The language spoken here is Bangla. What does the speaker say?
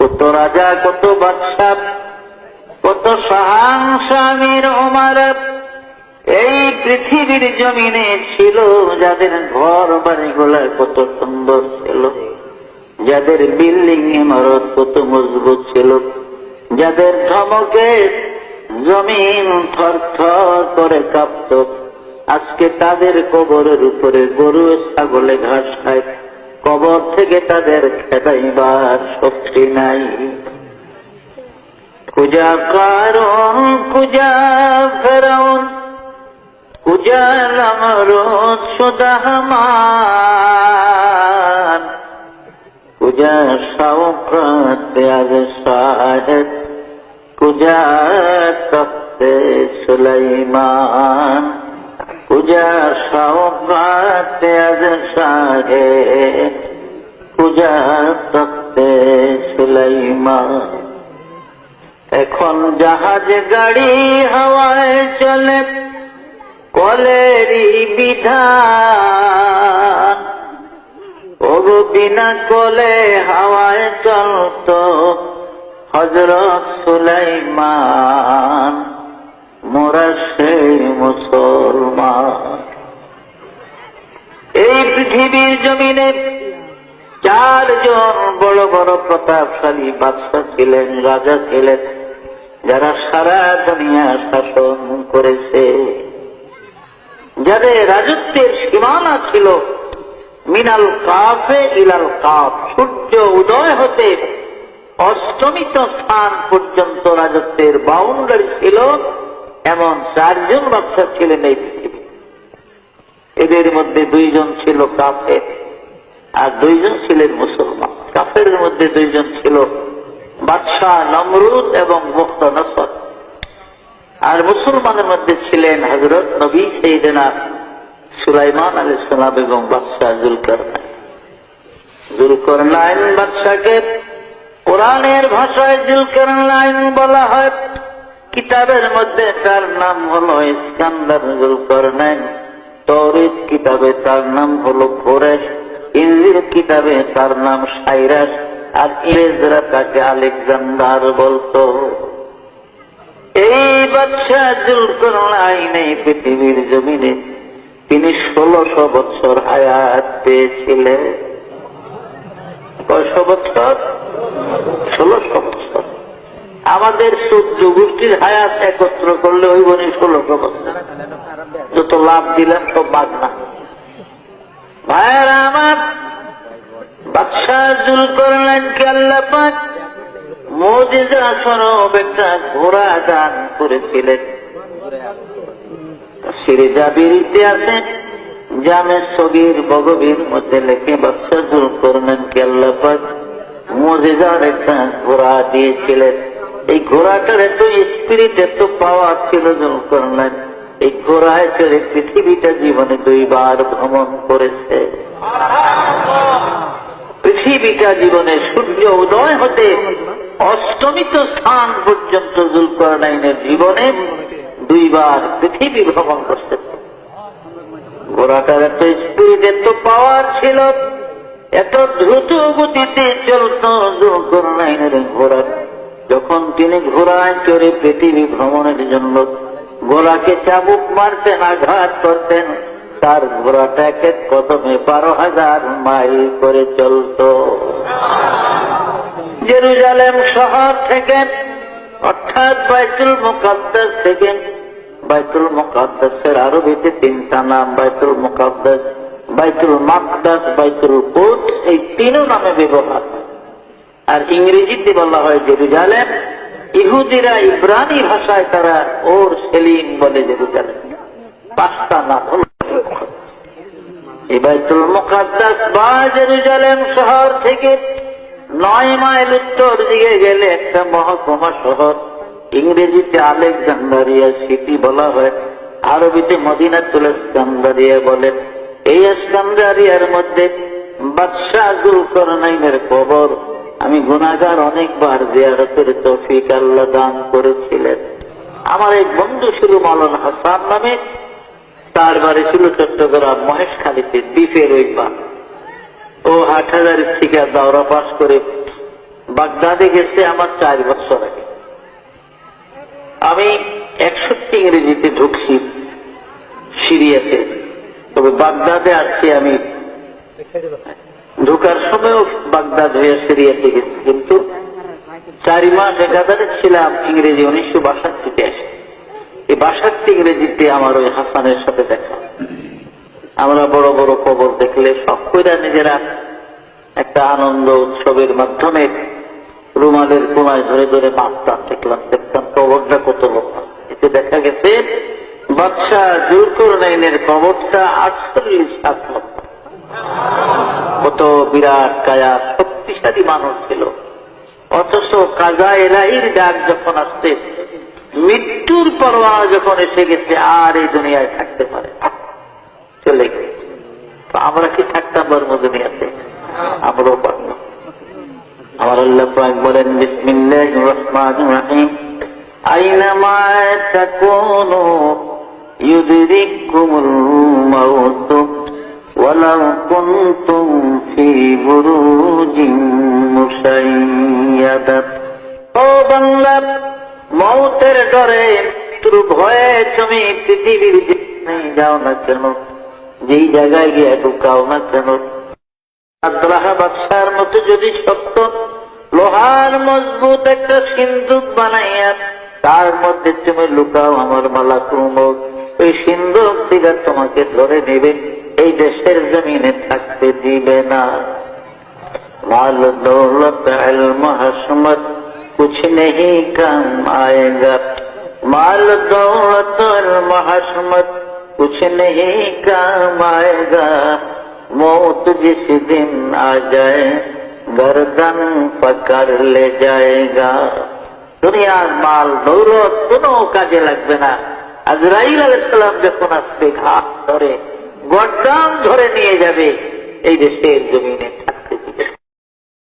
কত রাজা কত বাদশাহ কত সাহান স্বামীর ওমারত এই পৃথিবীর জমিনে ছিল যাদের ঘর বাড়িগুলা কত সুন্দর ছিল, যাদের বিল্ডিং ইমারত কত মজবুত ছিল, যাদের ধমকে জমিন থর থর করে কাঁপত, আজকে তাদের কবরের উপরে গরু ছাগলে ঘাস খায়। কবর থেকে তাদের খেদাইবার শক্তি নাই। কুজা কারণ কুজা ফেরাউন কুজা নমরুদ সুদাহমান কুজা শওকত পেয়াজ শাহেদ কুজা তখতে সুলাইমান। কুজা শওকত পেয়াজ শাহেদ কুজা তখতে সুলাইমান। এখন জাহাজ গাড়ি হাওয়ায় চলে, কলেরই বিধান ওগো বিনা কলে হাওয়ায় চলত হজরত সুলাইমান। মোরা সেই মুসলমান এই পৃথিবীর জমিনে চারজন বড় বড় প্রতাপশালী বাদশাহ ছিলেন, রাজা ছিলেন, যারা সারা দুনিয়া শাসন করেছে। যাদের রাজত্বের সীমানা ছিল, মিনাল কাফে ইলাল কাফ, সূর্য উদয় হতে অষ্টমিত স্থান পর্যন্ত রাজত্বের বাউন্ডারি ছিল, এমন চারজন বাদশা ছিলেন এই পৃথিবী এদের মধ্যে দুইজন ছিল কাফের। আর দুইজন ছিলেন মুসলমান। কাফের মধ্যে দুইজন ছিল বাদশাহ নমরুদ এবং মুক্ত নসর। আর মুসলমানের মধ্যে ছিলেন হজরত নবী সেইদিনা সুলাইমান আলী সালাম এবং বাদশাহ জুলকর জুলকর নাইন বাদশাকে কোরআনের ভাষায় জুলকর নাইন বলা হয়। কিতাবের মধ্যে তার নাম হলো ইস্কান্দার জুলকর নাইন তৌরিদ কিতাবে তার নাম হলো কোরেশ ইংরেজ কিতাবে তার নাম সাইরাস আর ইংরেজরা তাকে আলেকজান্ডার বলতো। এই বাচ্চা জুলকর আইনে পৃথিবীর জমিনে তিনি ষোলশো বছর হায়াত পেয়েছিলেন। কয়শো বছর? ষোলশো বছর। আমাদের চোদ্দ গোষ্ঠীর হায়াত একত্র করলে ওই বনি ষোলশো বছর। যত লাভ দিলেন সব বাদ না। ভাইয়েরা আমার বাদশাহ জুল করলেন কি আল্লাহ পাক? মজিজা স্বরূপ একটা ঘোড়া দান করেছিলেন। সিরে জাবিরিতে আছে জামে সগির বগবীর মধ্যে লেখে, বাদশাহ জুল করলেন কি আল্লাহ পাক? মজিজার একটা ঘোড়া দিয়েছিলেন। এই ঘোড়াটার এত স্পিরিট এত পাওয়ার ছিল জুল করলেন। এই ঘোড়ায় চড়ে পৃথিবীটা জীবনে দুইবার ভ্রমণ করেছে। পৃথিবীটা জীবনে সূর্য উদয় হতে অষ্টমিত স্থান পর্যন্ত জুলকরনাইনের জীবনে দুইবার পৃথিবী ভ্রমণ করছে। ঘোড়াটার এত স্পিড এত পাওয়ার ছিল। এত দ্রুত গতিতে চলত জুলকরনাইনের ঘোড়া। যখন তিনি ঘোড়ায় চড়ে পৃথিবী ভ্রমণের জন্য ঘোড়াকে চাবুক মারতেন, আঘাত করতেন তার ঘোড়াটা এক এক কদমে বারো হাজার মাইল করে চলত। জেরুজালেম শহর থেকে, অর্থাৎ বাইতুল মুকাদ্দাস থেকে, বাইতুল মুকাদ্দাসের আরবিতে তিনটা নাম, বাইতুল মুকাদ্দাস, বাইতুল মাকদাস, বাইতুল কুদ এই তিনও নামে ব্যবহার। আর ইংরেজিতে বলা হয় জেরুজালেম, ইহুদিরা ইব্রানি ভাষায় তারা ওর সেলিম বলে জেরুজালেম। পাঁচটা নাম হল এই বাইতুল মুকাদ্দাস বা জেরুজালেম শহর থেকে নয় মাইল উত্তর দিকে গেলে একটা মহকুমা শহর। ইংরেজিতে আলেকজান্ডারিয়া সিটি বলা হয়। আরবিতে মদিনাতুল ইস্কান্দারিয়া বলে। এই ইস্কান্দারিয়ার মধ্যে বাদশাহ জুলকরনাইনের কবর। আমি গুণাগার অনেকবার জিয়ারতের তৌফিক আল্লাহ দান করেছিলেন। আমার এক বন্ধু ছিল মালন হাসান নামে। তার বাড়ি ছিল চট্টগ্রাম মহেশখালীতে দ্বীপের ওই পা ও হাট হাজারের থেকে দাওরা পাস করে বাগদাদে গেছে আমার চার বছর আগে। আমি একষট্টি ইংরেজিতে ঢুকছি সিরিয়াতে। তবে বাগদাদে আসছি আমি। ঢুকার সময়ও বাগদাদ হয়ে সিরিয়াতে গেছি। কিন্তু চারি মাস একাধারে ছিলাম ইংরেজি উনিশশো বাষট্টিতে আসে। বাষট্টি ইংরেজিতে আমার ওই হাসানের সাথে দেখা। আমরা বড় বড় কবর দেখলে সব নিজেরা একটা আনন্দ উৎসবের মাধ্যমে রুমালের কোনায় ধরে ধরে মাপটা দেখলাম, দেখতাম কবরটা কত লম্বা এতে দেখা গেছে বাদশাহ জুরকুরনাইনের কবরটা আটচল্লিশ হাত কত বিরাট কায়া, শক্তিশালী মানুষ ছিল। অথচ কাজা এলাহির ডাক যখন আসছে মৃত্যুর পরোয়ানা যখন এসে গেছে, আর এই দুনিয়ায় থাকতে পারে চলে গেছে। তো আমরা কি থাকতাম বর্ম দুনিয়াতে? আমরাও পারলাম আমার আল্লাহ বলেন বিসমিল্লাহ আইনামা তাকুনু ইউদরিকুমুল মাউত ও মৌতের ডরে মৃত্যুর ভয়ে তুমি পৃথিবীর যাও না কেন? যেই জায়গায় গিয়ে ঢুকাও না কেন? বাদশার মতো যদি সত্য লোহার মজবুত একটা সিন্ধুক বানাইয়া তার মধ্যে তুমি লুকাও আমার মালা কুমক ওই সিন্ধুক দিকে তোমাকে ধরে নেবে, এই দেশের জমিনে থাকতে দিবে না। ভালো দৌলত আলম হাসমত कुछ नहीं काम आएगा माल दौलत इल्म हसमत कुछ नहीं काम आएगा मौत जिस दिन आ जाए गर्दन पकड़ ले जाएगा দুনিয়ার মাল দৌলত কোনো কাজে লাগবে না আজরাইল আলাইসালাম যখন আসবে ঘাট ধরে গড্ডাম ধরে নিয়ে যাবে এই দেশের জমিনে থাকবে